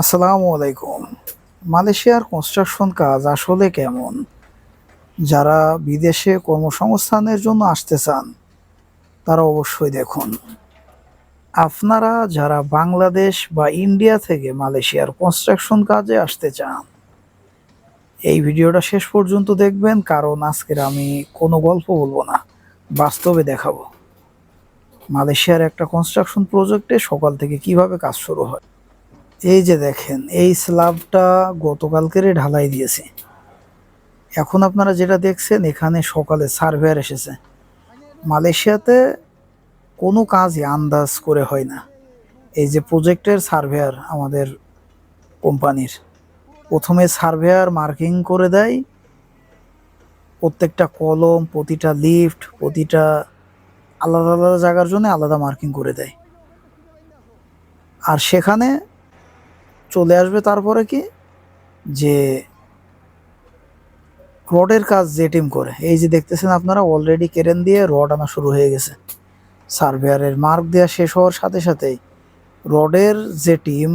আসসালামু আলাইকুম। মালয়েশিয়ার কনস্ট্রাকশন কাজ আসলে কেমন? যারা বিদেশে কর্মসংস্থানের জন্য আসতে চান, তারা অবশ্যই দেখুন। আপনারা যারা বাংলাদেশ বা ইন্ডিয়া থেকে মালয়েশিয়ার কনস্ট্রাকশন কাজে আসতে চান, এই ভিডিওটা শেষ পর্যন্ত দেখবেন, কারণ আজকের আমি কোনো গল্প বলব না, বাস্তবে দেখাবো। মালয়েশিয়ার একটা কনস্ট্রাকশন প্রজেক্টে সকাল থেকে কীভাবে কাজ শুরু হয়? এই যে দেখেন, এই স্ল্যাবটা গতকালকেরে ঢালাই দিয়েছে। এখন আপনারা যেটা দেখছেন, এখানে সকালে সার্ভেয়ার এসেছে। মালয়েশিয়াতে কোনো কাজই আন্দাজ করে হয় না। এই যে প্রজেক্টের সার্ভেয়ার আমাদের কোম্পানির, প্রথমে সার্ভেয়ার মার্কিং করে দেয়। প্রত্যেকটা কলম, প্রতিটা লিফট, প্রতিটা আলাদা আলাদা জায়গার জন্য আলাদা মার্কিং করে দেয়। আর সেখানে চলে আসবে তারপরে কি? যে রডের কাজ যে টিম করে। এই যে দেখতেছেন আপনারা অলরেডি কেরেন দিয়ে রড আনা শুরু হয়ে গেছে। সার্ভেয়ারের মার্ক দেওয়া শেষ হওয়ার সাথে সাথেই রডের যে টিম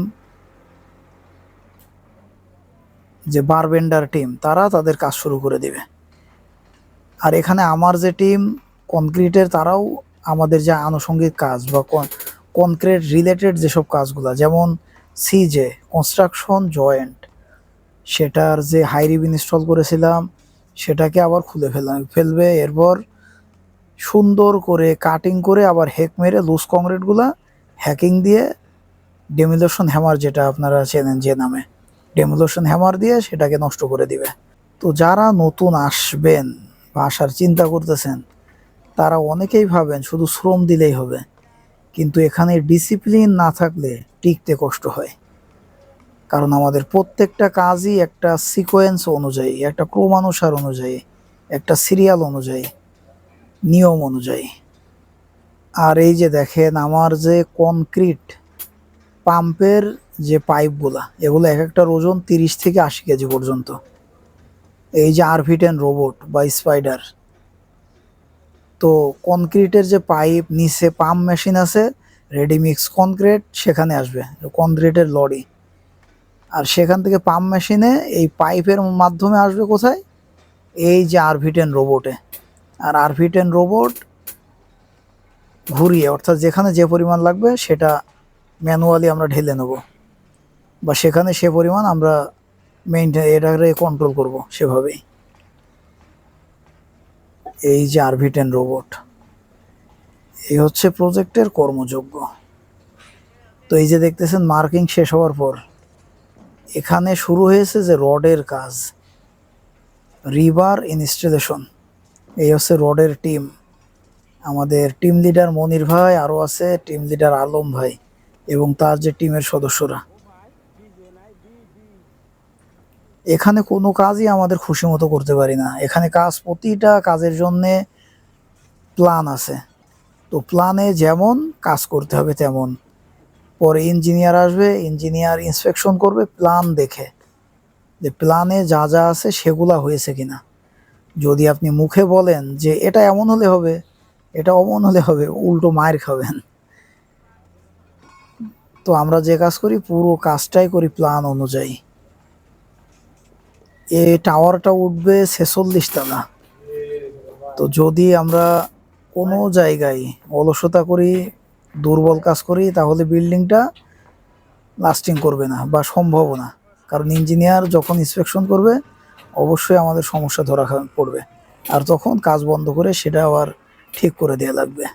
যে বারবেন্ডার টিম তারা তাদের কাজ শুরু করে দিবে। আর এখানে আমার যে টিম কনক্রিটের তারাও আমাদের যে আনুষঙ্গিক কাজ বা কনক্রিট রিলেটেড যেসব কাজগুলো, যেমন সিজে কনস্ট্রাকশন জয়েন্ট সেটার যে হাই রিব ইনস্টল করেছিলাম, সেটাকে আবার খুলে ফেলা ফেলবে, এরপর সুন্দর করে কাটিং করে আবার হেক মেরে লুজ কংক্রিটগুলা হ্যাকিং দিয়ে ডেমিলেশন হ্যামার যেটা আপনারা চেনেন যে নামে ডেমিলেশন হ্যামার দিয়ে সেটাকে নষ্ট করে দিবে। তো যারা নতুন আসবেন বা আসার চিন্তা করতেছেন, তারা অনেকেই ভাবেন শুধু শ্রম দিলেই হবে, কিন্তু এখানে ডিসিপ্লিন না থাকলে টিকতে কষ্ট হয়। কারণ আমাদের প্রত্যেকটা কাজই একটা সিকোয়েন্স অনুযায়ী, একটা ক্রমানুসার অনুযায়ী, একটা সিরিয়াল অনুযায়ী, নিয়ম অনুযায়ী। আর এই যে দেখেন আমার যে কনক্রিট পাম্পের যে পাইপগুলা এগুলো এক একটার ওজন তিরিশ থেকে আশি কেজি পর্যন্ত। এই যে আরভিটেন রোবট বা স্পাইডার তো কনক্রিটের যে পাইপ নিচে পাম্প মেশিন আছে রেডিমিক্স কনক্রিট সেখানে আসবে কনক্রিটের লরি আর সেখান থেকে পাম্প মেশিনে এই পাইপের মাধ্যমে আসবে কোথায়? এই যে আরভিটেন রোবটে আর আরভিটেন রোবট ঘুরিয়ে, অর্থাৎ যেখানে যে পরিমাণ লাগবে, সেটা ম্যানুয়ালি আমরা ঢেলে নেব। বা সেখানে সে পরিমাণ আমরা মেনটেন এটাকে কন্ট্রোল করব সেভাবেই। এই যে আরভিটেন রোবট এই হচ্ছে প্রজেক্টের কর্মযোগ্য। তো এই যে দেখতেছেন, মার্কিং শেষ হওয়ার পর এখানে শুরু হয়েছে যে রডের কাজ। রিভার ইনস্টলেশন, এই হচ্ছে রডের টিম। আমাদের টিম লিডার মনির ভাই আরও আছে টিম লিডার আলম ভাই এবং তার যে টিমের সদস্যরা। এখানে কোনো কাজই আমাদের খুশি মতো করতে পারি না। এখানে কাজ প্রতিটা কাজের জন্যে প্ল্যান আছে। তো প্ল্যানে যেমন কাজ করতে হবে তেমন। পরে ইঞ্জিনিয়ার আসবে ইঞ্জিনিয়ার ইন্সপেকশন করবে প্ল্যান দেখে যে প্ল্যানে যা যা আছে সেগুলা হয়েছে কিনা। যদি আপনি মুখে বলেন যে এটা এমন হলে হবে, এটা অমন হলে হবে, উল্টো মায়ের খাবেন। তো আমরা যে কাজ করি, পুরো কাজটাই করি প্ল্যান অনুযায়ী। এ টাওয়ারটা উঠবে ছেচল্লিশ তলা। তো যদি আমরা কোনো জায়গায় অলসতা করি, দুর্বল কাজ করি, তাহলে বিল্ডিংটা লাস্টিং করবে না বা সম্ভব না। কারণ ইঞ্জিনিয়ার যখন ইন্সপেকশন করবে, অবশ্যই আমাদের সমস্যা ধরা পড়বে। আর তখন কাজ বন্ধ করে সেটা আবার ঠিক করে দেওয়া লাগবে।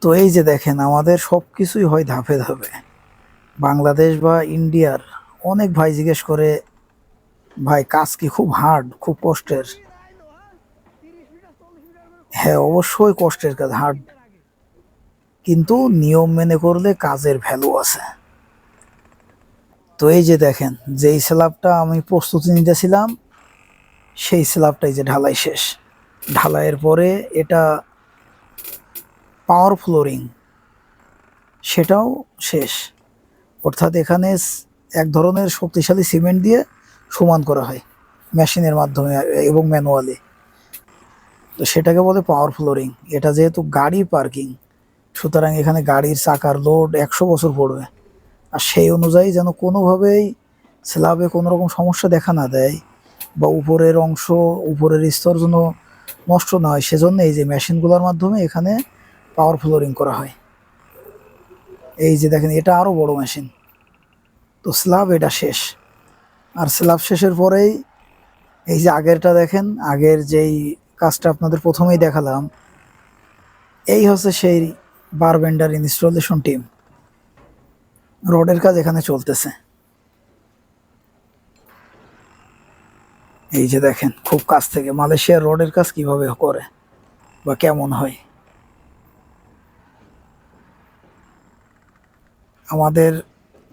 তো এই যে দেখেন, আমাদের সব কিছুই হয় ধাপে ধাপে। বাংলাদেশ বা ইন্ডিয়ার অনেক ভাই জিজ্ঞেস করে, ভাই, কাজ কি খুব হার্ড খুব কষ্টের? হ্যাঁ অবশ্যই কষ্টের কাজ, হার্ড। কিন্তু নিয়ম মেনে করলে কাজের ভ্যালু আছে। তো এই যে দেখেন, যেই স্ল্যাবটা আমি প্রস্তুতি নিতেছিলাম, সেই স্ল্যাবটাই যে ঢালাই শেষ। ঢালাইয়ের পরে এটা পাওয়ার ফ্লোরিং সেটাও শেষ। অর্থাৎ এখানে এক ধরনের শক্তিশালী সিমেন্ট দিয়ে সমান করা হয় মেশিনের মাধ্যমে এবং ম্যানুয়ালি তো সেটাকে বলে পাওয়ার ফ্লোরিং এটা যেহেতু গাড়ি পার্কিং সুতরাং এখানে গাড়ির চাকার লোড একশো বছর পড়বে। আর সেই অনুযায়ী যেন কোনোভাবেই স্ল্যাবে কোনো রকম সমস্যা দেখা না দেয় বা উপরের অংশ, উপরের স্তর যেন নষ্ট না হয়, সেজন্য এই যে মেশিনগুলোর মাধ্যমে এখানে পাওয়ার ফ্লোরিং করা হয়। এই যে দেখেন, এটা আরও বড় মেশিন তো স্ল্যাব এটা শেষ। আর স্ল্যাব শেষের পরেই এই যে আগেরটা দেখেন, আগের যেই কাজটা আপনাদের প্রথমেই দেখালাম। এই হচ্ছে সেই বারবেন্ডার ইনস্টলেশন টিম। রোডের কাজ এখানে চলতেছে। এই যে দেখেন, খুব কাছ থেকে মালয়েশিয়ার রোডের কাজ কীভাবে করে বা কেমন হয়। আমাদের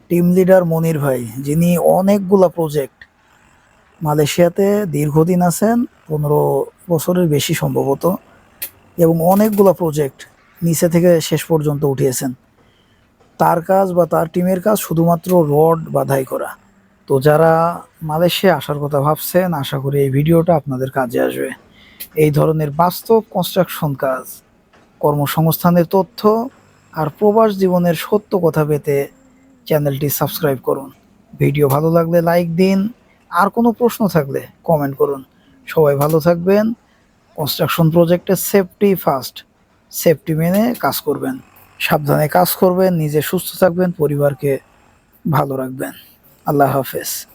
টিম লিডার মনির ভাই, যিনি অনেকগুলা প্রজেক্ট মালয়েশিয়াতে দীর্ঘদিন আছেন, পনেরো বছরের বেশি সম্ভবত, এবং অনেকগুলো প্রজেক্ট নিচে থেকে শেষ পর্যন্ত উঠিয়েছেন। তার কাজ বা তার টিমের কাজ শুধুমাত্র রড বাধাই করা। তো যারা মালয়েশিয়া আসার কথা ভাবছেন, আশা করি এই ভিডিওটা আপনাদের কাজে আসবে। এই ধরনের বাস্তব কনস্ট্রাকশন কাজ, কর্মসংস্থানের তথ্য আর প্রবাস জীবনের সত্য কথা পেতে চ্যানেলটি সাবস্ক্রাইব করুন। ভিডিও ভালো লাগলে লাইক দিন আর কোনো প্রশ্ন থাকলে কমেন্ট করুন। সবাই ভালো থাকবেন। কনস্ট্রাকশন প্রজেক্টের সেফটি ফার্স্ট সেফটি মেনে কাজ করবেন। সাবধানে কাজ করবেন, নিজে সুস্থ থাকবেন, পরিবারকে ভালো রাখবেন। আল্লাহ হাফেজ।